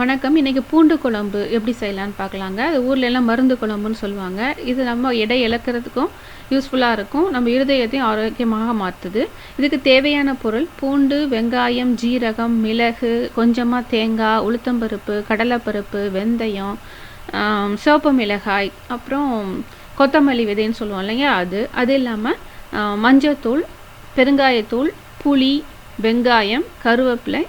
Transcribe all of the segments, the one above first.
வணக்கம். இன்றைக்கி பூண்டு குழம்பு எப்படி செய்யலான்னு பார்க்கலாங்க. அது ஊரில் எல்லாம் மருந்து குழம்புன்னு சொல்லுவாங்க. இது நம்ம எடை இழக்கிறதுக்கும் யூஸ்ஃபுல்லாக இருக்கும். நம்ம இருதயத்தையும் ஆரோக்கியமாக மாற்றுது இதுக்கு தேவையான பொருள் பூண்டு வெங்காயம் ஜீரகம் மிளகு கொஞ்சமாக தேங்காய் உளுத்தம்பருப்பு கடலைப்பருப்பு வெந்தயம் ஆம், சிவப்பு மிளகாய் அப்புறம் கொத்தமல்லி விதைன்னு சொல்லுவோம் இல்லைங்க அது. அது இல்லாமல் மஞ்சத்தூள் பெருங்காயத்தூள் புளி வெங்காயம் கருவேப்பிலை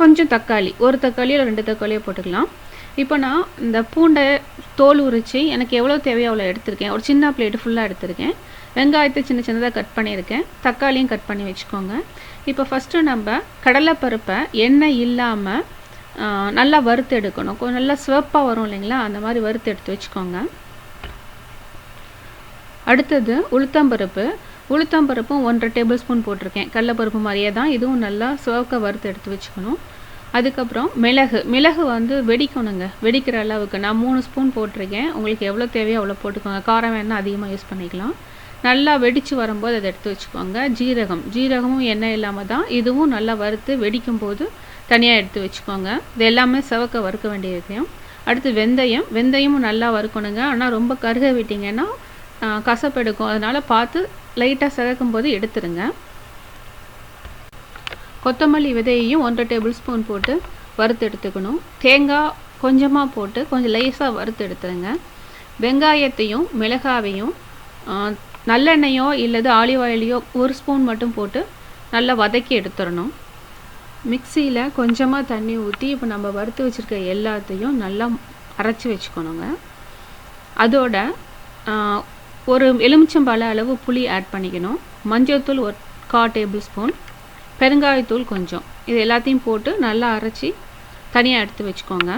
கொஞ்சம் தக்காளி ஒரு தக்காளியோ இல்லை ரெண்டு தக்காளியோ போட்டுக்கலாம். இப்போ நான் இந்த பூண்டை தோல் உரித்து எனக்கு எவ்வளோ தேவையோ அவ்வளோ எடுத்திருக்கேன். ஒரு சின்ன பிளேட்டு ஃபுல்லாக எடுத்திருக்கேன். வெங்காயத்தை சின்ன சின்னதாக கட் பண்ணியிருக்கேன். தக்காளியும் கட் பண்ணி வச்சுக்கோங்க. இப்போ ஃபஸ்ட்டு நம்ம கடலைப்பருப்பை எண்ணெய் இல்லாமல் நல்லா வறுத்து எடுக்கணும். கொஞ்சம் நல்லா சிவப்பாக வரும் இல்லைங்களா? அந்த மாதிரி வறுத்து எடுத்து வச்சுக்கோங்க. அடுத்தது உளுத்தம்பருப்பு. உளுத்தம்பருப்பும் ஒன்றரை டேபிள் ஸ்பூன் போட்டிருக்கேன். கடலப்பருப்பு மாதிரியே தான். இதுவும் நல்லா சிவக்க வறுத்து எடுத்து வச்சுக்கணும். அதுக்கப்புறம் மிளகு. மிளகு வந்து வெடிக்கணுங்க. வெடிக்கிற அளவுக்கு நான் மூணு ஸ்பூன் போட்டிருக்கேன். உங்களுக்கு எவ்வளோ தேவையோ அவ்வளோ போட்டுக்கோங்க. காரம் வேணால் அதிகமாக யூஸ் பண்ணிக்கலாம். நல்லா வெடித்து வரும்போது அதை எடுத்து வச்சுக்கோங்க. ஜீரகம். ஜீரகமும் எண்ணெய் இல்லாமல் தான். இதுவும் நல்லா வறுத்து வெடிக்கும் போது தனியாக எடுத்து வச்சுக்கோங்க. இது எல்லாமே செவக்க வறுக்க வேண்டிய விஷயம் அடுத்து வெந்தயம். வெந்தயமும் நல்லா வறுக்கணுங்க. ஆனால் ரொம்ப கருக விட்டிங்கன்னா கசப்பெடுக்கும் அதனால் பார்த்து லைட்டாக சிவக்கும் போது எடுத்துருங்க. கொத்தமல்லி விதையையும் ஒன்றரை டேபிள் ஸ்பூன் போட்டு வறுத்து எடுத்துக்கணும். தேங்காய் கொஞ்சமாக போட்டு கொஞ்சம் லேசாக வறுத்து எடுத்துருங்க. வெங்காயத்தையும் மிளகாவையும் நல்லெண்ணெயோ இல்லது ஆலிவ் ஆயிலையோ ஒரு ஸ்பூன் மட்டும் போட்டு நல்லா வதக்கி எடுத்துடணும் மிக்சியில் கொஞ்சமாக தண்ணி ஊற்றி இப்போ நம்ம வறுத்து வச்சுருக்க எல்லாத்தையும் நல்லா அரைச்சி வச்சுக்கணுங்க. அதோட ஒரு எலுமிச்சம்பழ அளவு புளி ஆட் பண்ணிக்கணும். மஞ்சள்தூள் ஒரு கா டேபிள் ஸ்பூன் பெருங்காயத்தூள் கொஞ்சம். இது எல்லாத்தையும் போட்டு நல்லா அரைச்சி தனியாக எடுத்து வச்சுக்கோங்க.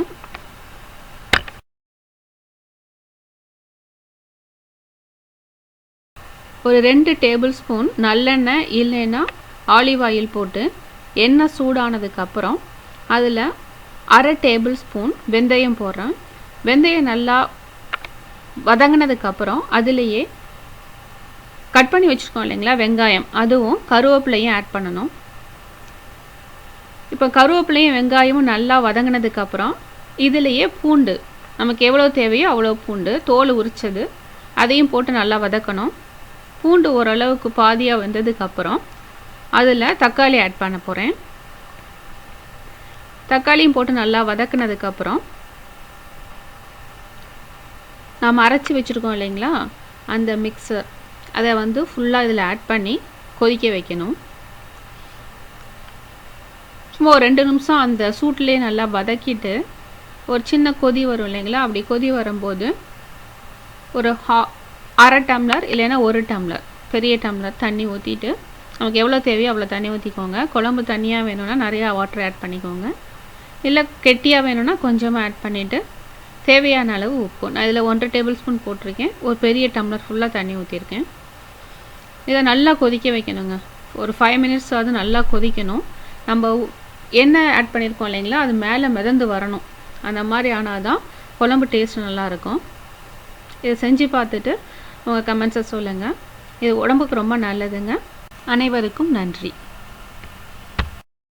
ஒரு ரெண்டு டேபிள் ஸ்பூன் நல்லெண்ணெய் இல்லைன்னா ஆலிவ் ஆயில் போட்டு எண்ணெய் சூடானதுக்கப்புறம் அதில் அரை டேபிள் ஸ்பூன் வெந்தயம் போடுறேன். வெந்தயம் நல்லா வதங்கினதுக்கப்புறம் அதுலேயே கட் பண்ணி வச்சுருக்கோம் இல்லைங்களா வெங்காயம். அதுவும் கருவேப்பிலையும் ஆட் பண்ணணும். இப்போ கருவேப்பிலையும் வெங்காயமும் நல்லா வதங்கினதுக்கப்புறம் இதுலேயே பூண்டு. நமக்கு எவ்வளோ தேவையோ அவ்வளோ பூண்டு தோல் உரிச்சது அதையும் போட்டு நல்லா வதக்கணும். பூண்டு ஓரளவுக்கு பாதியாக வெந்ததுக்கப்புறம் அதில் தக்காளி ஆட் பண்ண போகிறேன் தக்காளியும் போட்டு நல்லா வதக்குனதுக்கப்புறம் நாம் அரைச்சி வச்சுருக்கோம் இல்லைங்களா? அந்த மிக்சர் அதை வந்து ஃபுல்லாக இதில் ஆட் பண்ணி கொதிக்க வைக்கணும். சும்மா ஒரு ரெண்டு நிமிஷம் அந்த சூட்லேயே நல்லா வதக்கிட்டு ஒரு சின்ன கொதி வரும் இல்லைங்களா? அப்படி கொதி வரும்போது ஒரு ஹா அரை டம்ளர் இல்லைன்னா ஒரு டம்ளர் பெரிய டம்ளர் தண்ணி ஊற்றிட்டு நமக்கு எவ்வளோ தேவையோ அவ்வளோ தண்ணி ஊற்றிக்கோங்க குழம்பு தண்ணியாக வேணும்னா நிறையா வாட்டர் ஆட் பண்ணிக்கோங்க. இல்லை கெட்டியாக வேணும்னா கொஞ்சமாக ஆட் பண்ணிவிட்டு தேவையான அளவு உப்பு. நான் இதில் ஒன்றரை டேபிள் ஸ்பூன் போட்டிருக்கேன். ஒரு பெரிய டம்ளர் ஃபுல்லாக தண்ணி ஊற்றிருக்கேன் இதை நல்லா கொதிக்க வைக்கணுங்க. ஒரு ஃபைவ் மினிட்ஸ் அது நல்லா கொதிக்கணும். நம்ம என்ன எண்ணெய் ஆட் பண்ணியிருக்கோம் இல்லைங்களா? அது மேலே மிதந்து வரணும். அந்த மாதிரி ஆனால் தான் குழம்பு டேஸ்ட் நல்லாயிருக்கும். இதை செஞ்சு பார்த்துட்டு உங்கள் கமெண்ட்ஸை சொல்லுங்கள் இது உடம்புக்கு ரொம்ப நல்லதுங்க. அனைவருக்கும் நன்றி.